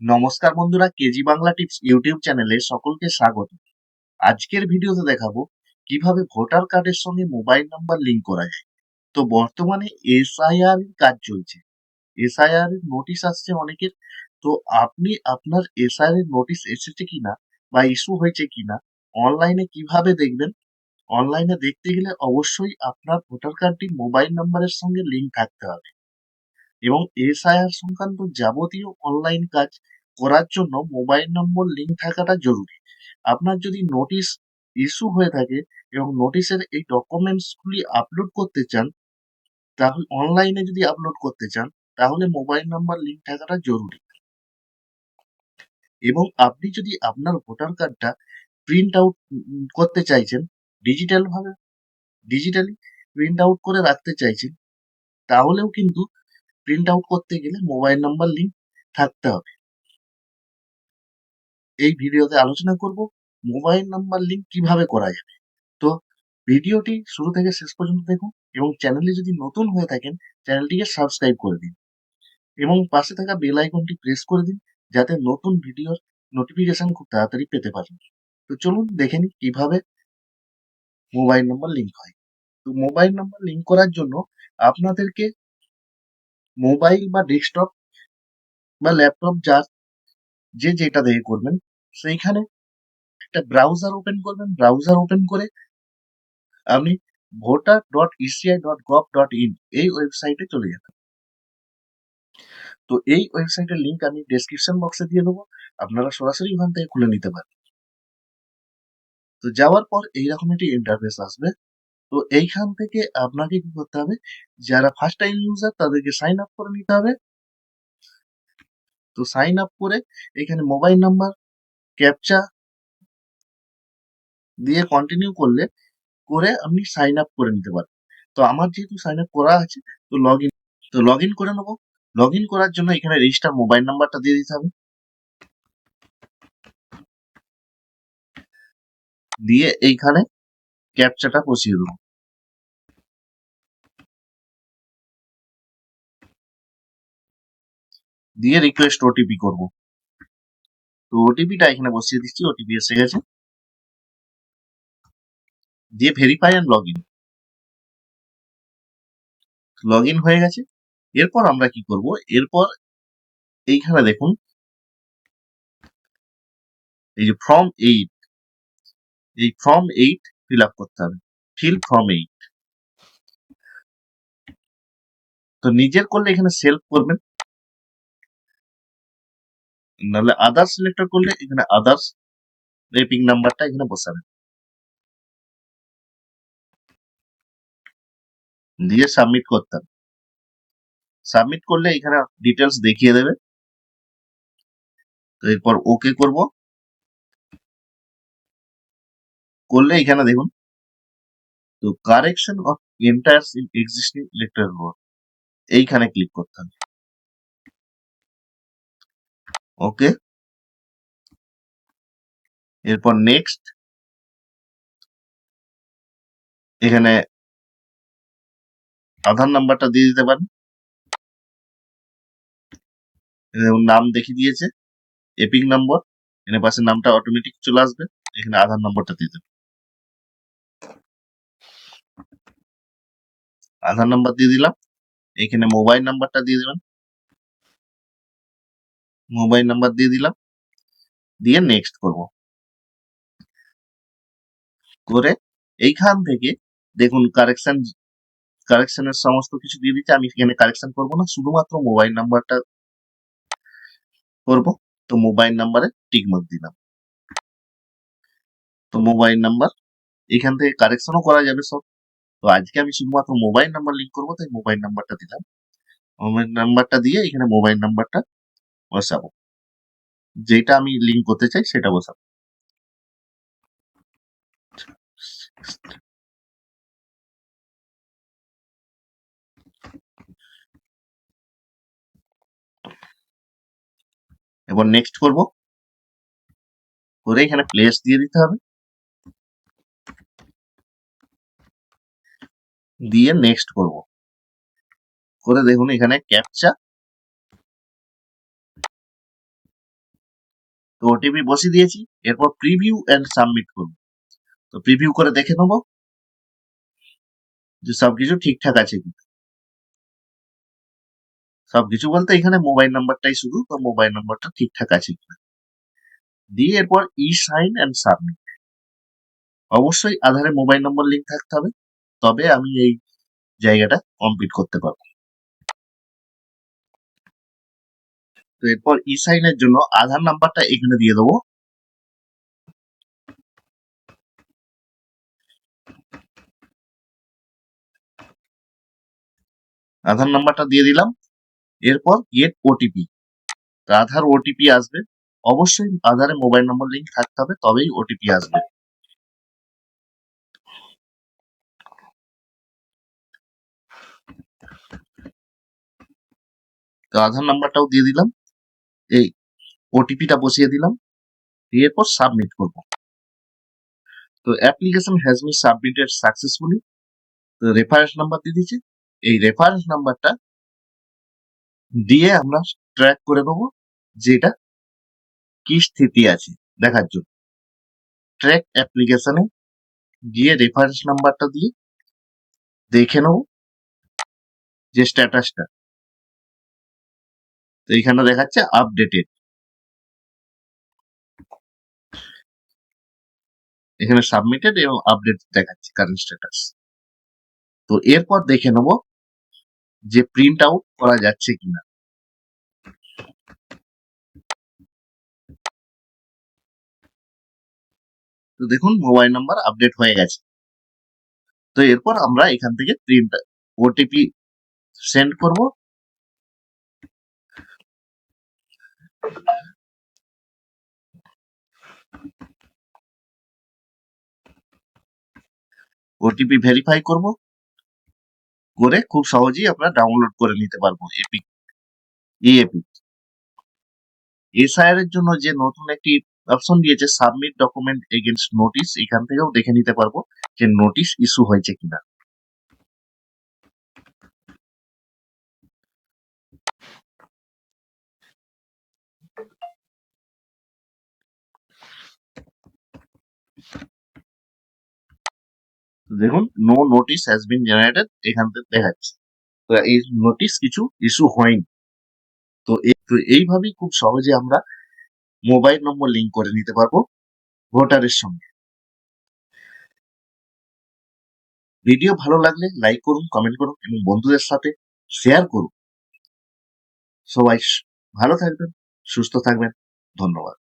নমস্কার বন্ধুরা, KG Bangla tips YouTube চ্যানেলে সকলকে স্বাগত। আজকের ভিডিওতে দেখাবো কীভাবে ভোটার কার্ডের সঙ্গে মোবাইল নাম্বার লিংক করা যায়। তো বর্তমানে এসআইআর কাজ চলছে। এসআইআর নোটিশ আসছে অনেকের। তো আপনি আপনার এসআইআর নোটিশ এসেছে কিনা বা ইস্যু হয়েছে কিনা, অনলাইনে কীভাবে দেখবেন? অনলাইনে দেখতে গেলে অবশ্যই আপনার ভোটার কার্ডটি মোবাইল নাম্বারের সঙ্গে লিঙ্ক থাকতে হবে। এবং এসআইআর সংক্রান্ত যাবতীয় অনলাইন কাজ করার জন্য মোবাইল নম্বর লিঙ্ক থাকাটা জরুরি। আপনার যদি নোটিশ ইস্যু হয়ে থাকে এবং নোটিশের এই ডকুমেন্টসগুলি আপলোড করতে চান, তাহলে অনলাইনে যদি আপলোড করতে চান, তাহলে মোবাইল নাম্বার লিঙ্ক থাকাটা জরুরি। এবং আপনি যদি আপনার ভোটার কার্ডটা প্রিন্ট আউট করতে চাইছেন ডিজিটালভাবে ডিজিটালি প্রিন্ট আউট করে রাখতে চাইছেন, তাহলেও কিন্তু প্রিন্ট আউট করতে গেলে মোবাইল নাম্বার লিঙ্ক থাকতে হবে। এই ভিডিওতে আলোচনা করব মোবাইল নাম্বার লিংক কীভাবে করা যাবে। তো ভিডিওটি শুরু থেকে শেষ পর্যন্ত দেখুন এবং চ্যানেলে যদি নতুন হয়ে থাকেন, চ্যানেলটিকে সাবস্ক্রাইব করে দিন এবং পাশে থাকা বেল আইকনটি প্রেস করে দিন যাতে নতুন ভিডিওর নোটিফিকেশন খুব তাড়াতাড়ি পেতে পারেন। তো চলুন দেখে নিই কীভাবে মোবাইল নাম্বার লিঙ্ক হয়। তো মোবাইল নাম্বার লিঙ্ক করার জন্য আপনাদেরকে মোবাইল বা ডেস্কটপ বা ল্যাপটপ যার যে যেটা দিয়ে করবেন সেইখানে একটা ব্রাউজার ওপেন করবেন ব্রাউজার ওপেন করে আপনি voter dot ECI dot gov dot in এই ওয়েবসাইটে চলে যাবেন। তো এই ওয়েবসাইটের লিঙ্ক আমি ডেসক্রিপশন বক্সে দিয়ে দেবো, আপনারা সরাসরি ওখান থেকে খুলে নিতে পারেন। তো যাওয়ার পর এইরকম একটি ইন্টারফেস আসবে। তো এইখান থেকে আপনাকে কি করতে হবে, যারা ফার্স্ট টাইম ইউজার তাদেরকে সাইন আপ করে নিতে হবে। তো সাইন আপ করে এখানে মোবাইল নাম্বার ক্যাপচা দিয়ে কন্টিনিউ করলে, করে আপনি সাইন আপ করে নিতে পারেন তো আমার যেহেতু সাইন আপ করা আছে, তো লগ ইন তো লগ ইন করে নেব। লগ ইন করার জন্য এখানে রেজিস্টার মোবাইল নাম্বারটা দিয়ে দিতে হবে। দিয়ে এইখানে ক্যাপচাটা বসিয়ে দেবো। দিয়ে রিকোয়েস্ট ওটিপি করব। তো ওটিপিটা এখানে বসিয়ে দিচ্ছি ওটিপি এসে গেছে। দিয়ে verify and log in log in হয়ে গেছে। এরপর আমরা কি করব? এরপর এইখানে দেখুন, এই যে ফর্ম এইট এই ফর্ম এইট ফিল আপ করতে হবে। ফিল ফর্ম এইট তো নিজের করলে এখানে সেলফ করবেন। নাহলে আদার্স সিলেক্ট করলে এখানে আদার্স রেপিং নাম্বারটা এখানে বসাবেন দিয়ে সাবমিট করতে হবে। সাবমিট করলে এখানে ডিটেলস দেখিয়ে দেবে। তো এরপর ওকে করব। করলে এখানে দেখুন, তো correction of entries in existing electoral roll এইখানে ক্লিক করতে হবে। ওকে এরপর নেক্সট এখানে আধার নাম্বারটা দিয়ে দিতে পারেন। নাম দেখিয়ে দিয়েছে। এপিক নম্বর এখানে পাশে নামটা অটোমেটিক চলে আসবে। এখানে আধার নম্বরটা দিয়ে দেবেন। আধার নাম্বার দিয়ে দিলাম। এখানে মোবাইল নাম্বারটা দিয়ে দেবেন মোবাইল নাম্বার দিয়ে দিলাম। দিয়ে নেক্সট করব। করে এইখান থেকে দেখুন কারেকশন কারেকশনের সমস্ত কিছু দিয়ে দিচ্ছে। আমি এখানে কারেকশন করব না, শুধুমাত্র মোবাইল নাম্বারটা করব। তো মোবাইল নাম্বারে টিকমার্ক দিলাম। তো মোবাইল নাম্বার, এখান থেকে কারেকশনও করা যাবে সব। তো আজকে আমি শুধুমাত্র মোবাইল নাম্বার লিঙ্ক করব, তাই মোবাইল নাম্বারটা দিলাম। মোবাইল নাম্বারটা দিয়ে এখানে মোবাইল নাম্বারটা বসাবো। যেটা আমি লিঙ্ক করতে চাই সেটা বসাবো। এবার নেক্সট করব। করে এখানে প্লেস দিয়ে দিতে হবে। দিয়ে নেক্সট করব। করে দেখুন এখানে ক্যাপচা তো ওটিপি বসিয়ে দিয়েছি, এরপর প্রিভিউ এন্ড সাবমিট করব। তো প্রিভিউ করে দেখে নেব যে সবকিছু ঠিকঠাক আছে কি সবকিছু বলতে এখানে মোবাইল নাম্বারটাই শুধু তো মোবাইল নাম্বারটা ঠিকঠাক আছে কিনা। দিয়ে এরপর ই সাইন এন্ড সাবমিট অবশ্যই আধারে মোবাইল নম্বর লিঙ্ক থাকতে হবে, তবে আমি এই জায়গাটা কমপ্লিট করতে পারব। তো এরপর ই সাইনের জন্য আধার নাম্বারটা এখানে দিয়ে দেবো। আধার নাম্বারটা দিয়ে দিলাম। এরপর গেট ওটিপি তো আধার ওটিপি আসবে। অবশ্যই আধারে মোবাইল নম্বর লিঙ্ক থাকতে হবে, তবেই ওটিপি আসবে। তো আধার নাম্বারটাও দিয়ে দিলাম। এই ওটিপিটা বসিয়ে দিলাম, দিয়ে এরপর সাবমিট করব। তো application has be submitted successfully তো রেফারেন্স নাম্বার দিয়ে দিয়েছে এই রেফারেন্স নাম্বারটা দিয়ে আমরা ট্র্যাক করে নেব যে এটা কি স্থিতি আছে দেখার জন্য। ট্র্যাক অ্যাপ্লিকেশনে গিয়ে রেফারেন্স নাম্বারটা দিয়ে দেখে নেব যে স্ট্যাটাসটা তো এখানে দেখাচ্ছে আপডেটেড এখানে সাবমিটেড এবং আপডেট দেখাচ্ছে কারেন্ট স্ট্যাটাস তো এরপর দেখে নেব যে প্রিন্ট আউট করা যাচ্ছে কিনা। তো দেখুন মোবাইল নাম্বার আপডেট হয়ে গেছে। তো এরপর আমরা এখান থেকে প্রিন্ট ওটিপি সেন্ড করব। ওটিপি ভেরিফাই করব। করে খুব সহজেই আমরা ডাউনলোড করে নিতে পারব এপিক ই এপিক এসআইআর এর জন্য যে নতুন একটি অপশন দিয়েছে সাবমিট ডকুমেন্ট এগেনস্ট নোটিশ এখান থেকেও দেখে নিতে পারব যে নোটিশ ইস্যু হয়েছে কিনা। দেখুন no notice has been generated এখান থেকে দেখাচ্ছে তো এই নোটিশ কিছু ইস্যু হয়নি। তো এই- তো এইভাবেই খুব সহজে আমরা মোবাইল নম্বর লিংক করে নিতে পারব ভোটারের সঙ্গে। ভিডিও ভালো লাগলে লাইক করুন কমেন্ট করুন এবং বন্ধুদের সাথে শেয়ার করুন। সবাই ভালো থাকবেন, সুস্থ থাকবেন, ধন্যবাদ।